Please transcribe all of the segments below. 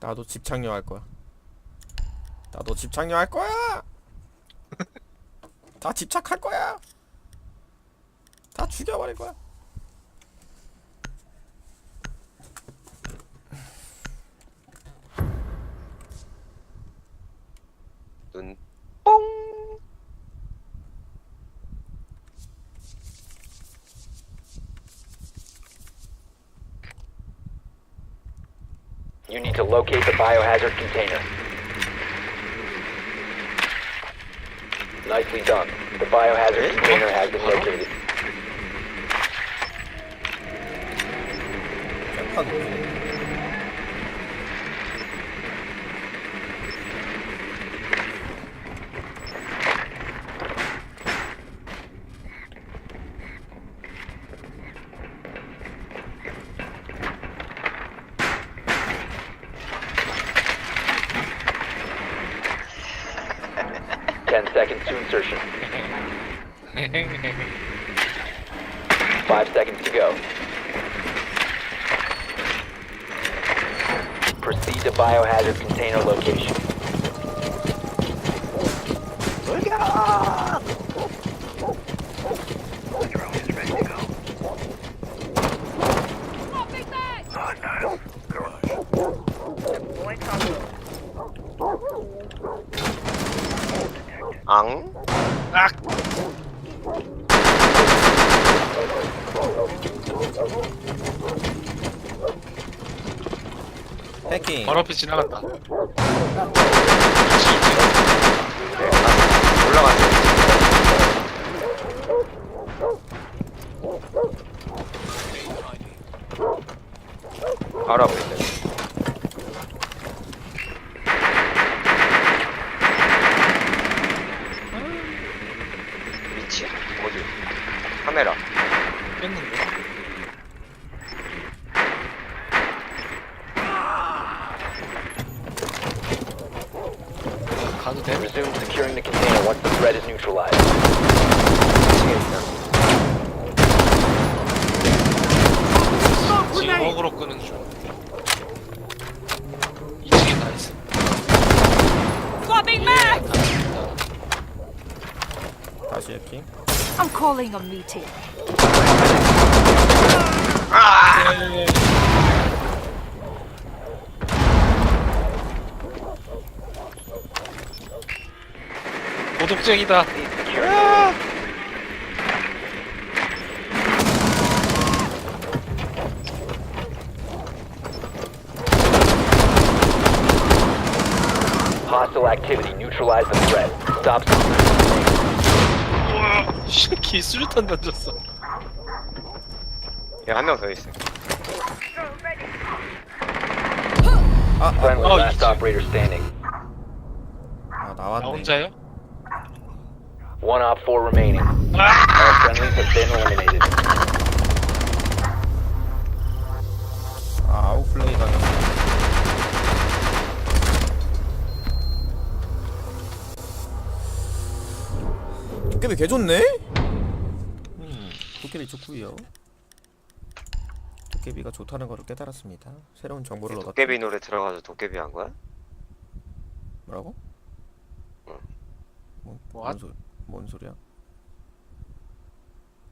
나도 집착녀 할 거야. 나도 집착녀 할 거야. 다 집착할 거야. 다 죽여버릴 거야. You need to locate the biohazard container. Nicely done. The biohazard container has been located. Insertion. Five seconds to go. Proceed to biohazard container location. 앙. 해킹. 바로 앞에 지나갔다. 올라갔네. 바로 앞에 있네. 위치 어디? 카메라. 뺐는데. 다시 해킹. I'm calling a meeting. 도둑쟁이다. Proceed securing. Hostile activity. Neutralize the threat. Stop. 이 새끼 수류탄 던졌어. 한명 더 있어. 아, Friendly Oh, last you- operator standing. 아 나 나왔네. 혼자요? One op four remaining. All friendlies have been eliminated. 개 좋네? 음, 도깨비 좋구요. 도깨비가 좋다는 것을 깨달았습니다. 새로운 정보를 얻었다. 도깨비 노래 들어가서 도깨비 한 거야? 뭐라고? 응. 뭔, 뭔? 소, 뭔 소리야? 어?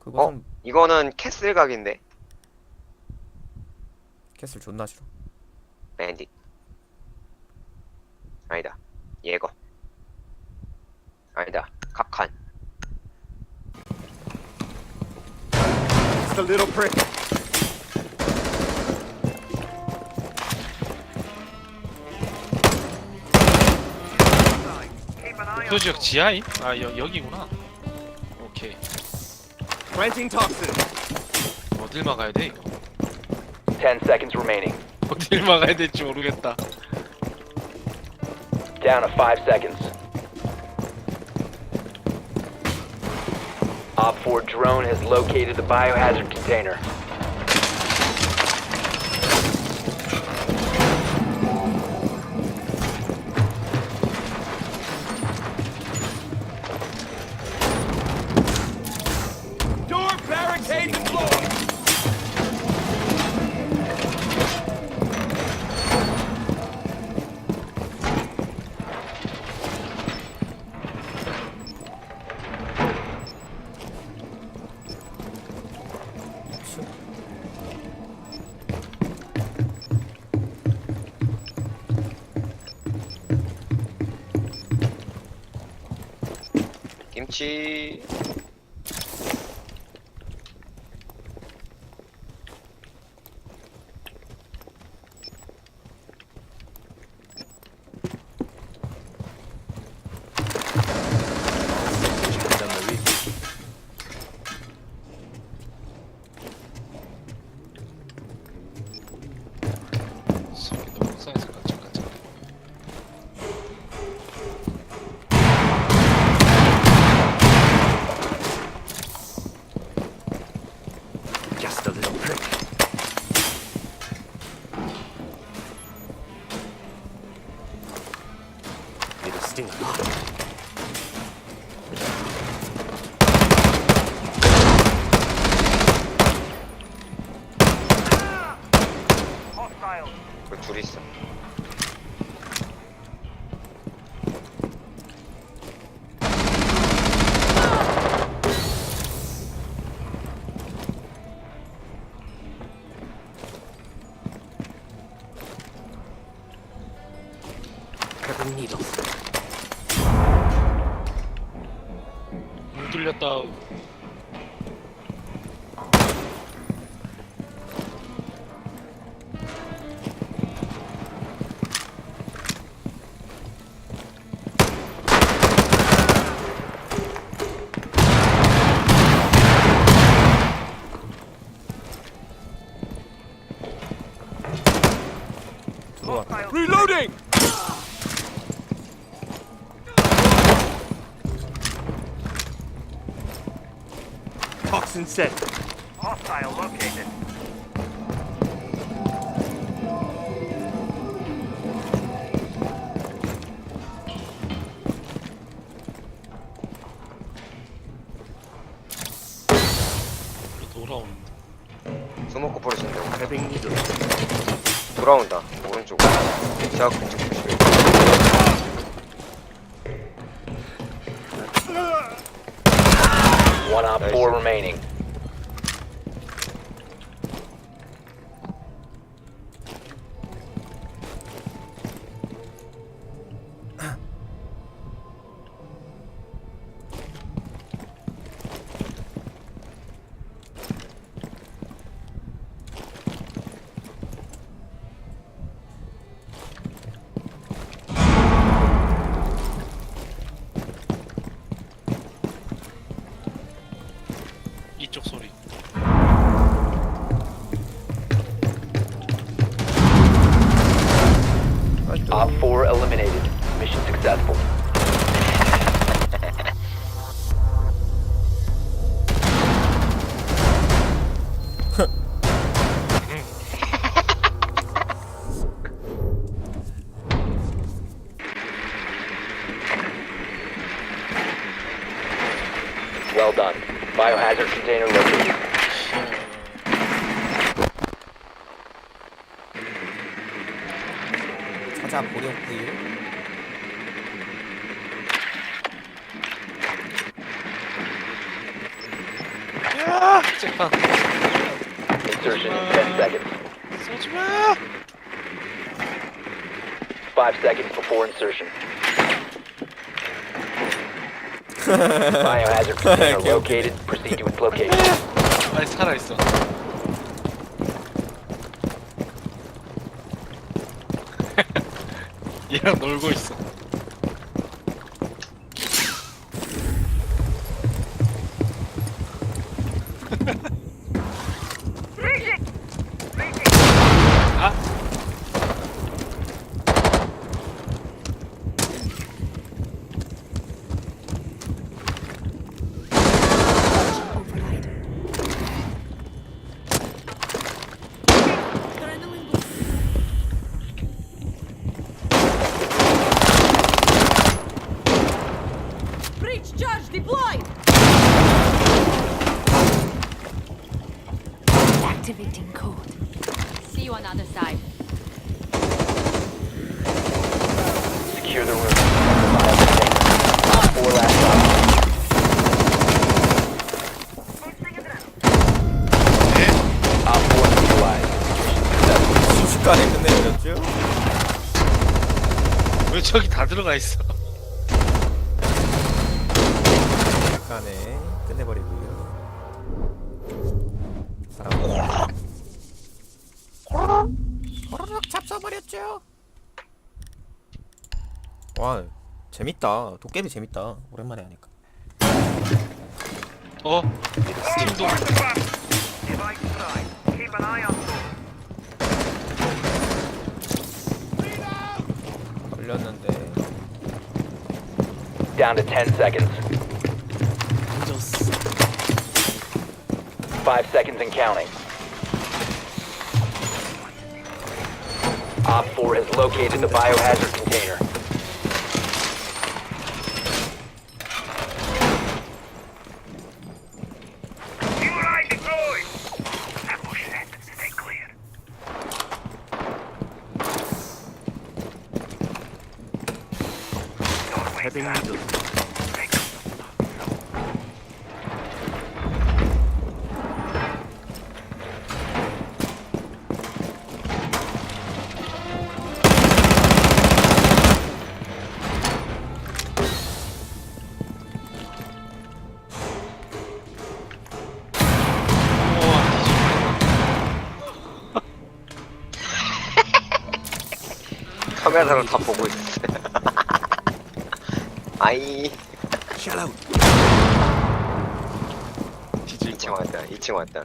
그것은 이거는 캐슬 각인데. 캐슬 존나 싫어. 밴딧. 아니다. 예거. 아니다. 카칸. Just a little prick. 목표 지역 지하임? 아 여, 여기구나. 오케이. Planting toxin. 어딜 막아야 돼 이거? Ten seconds remaining. 어딜 막아야 될지 모르겠다. Down to five seconds. 4 drone has located the biohazard container. 七 Just a little prick. Set. Hostile located. 돌아오는데. 스모크 버리신다고. Grabbing needles. 돌아온다. 오른쪽으로. 제가 그쪽 조심해. One op. 4 remaining. Biohazard container located. 찾아보려고요. 야! 잭판. Insertion in 10 seconds. 쏘지 마! 5 seconds before insertion. Biohazard container located. Proceed to its location. 아니 살아 있어. 얘랑 놀고 있어. 아! Override. Breach charge deployed! Activating code. See you on the other side. Secure the room. Op 4 last op. 왜 저기 다 들어가 있어? 약간에 끝내버리고요. 사람 호로록 잡숴버렸죠. 와 재밌다. 도깨비 재밌다. 오랜만에 하니까. 어? 팀도 Device side. Keep an eye on 걸렸는데. Down to 10 seconds. Five seconds and counting. Op 4 has located the biohazard container. 카메라로 다 보고 있어. 아이 뒤질 2층 거야. 왔다. 2층 왔다.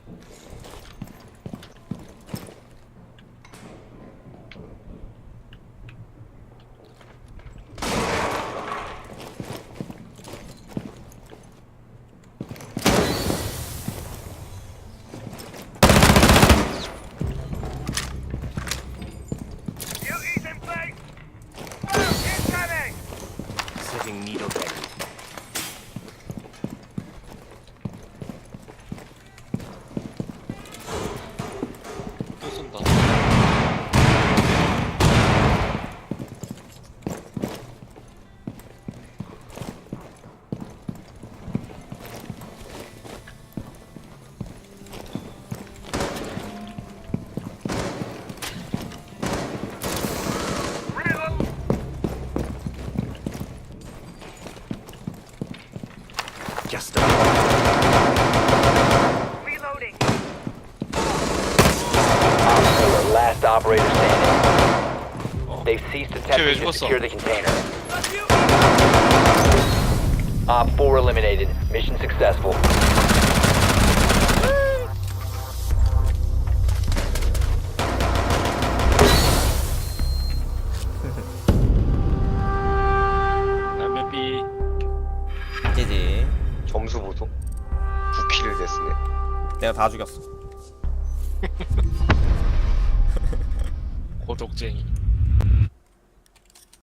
Ceased attempting to 죽었어. secure the container. Op 4 eliminated. Mission successful. 라면 B. 지지. 점수 보소. 9킬을 됐으네. 내가 다 죽였어.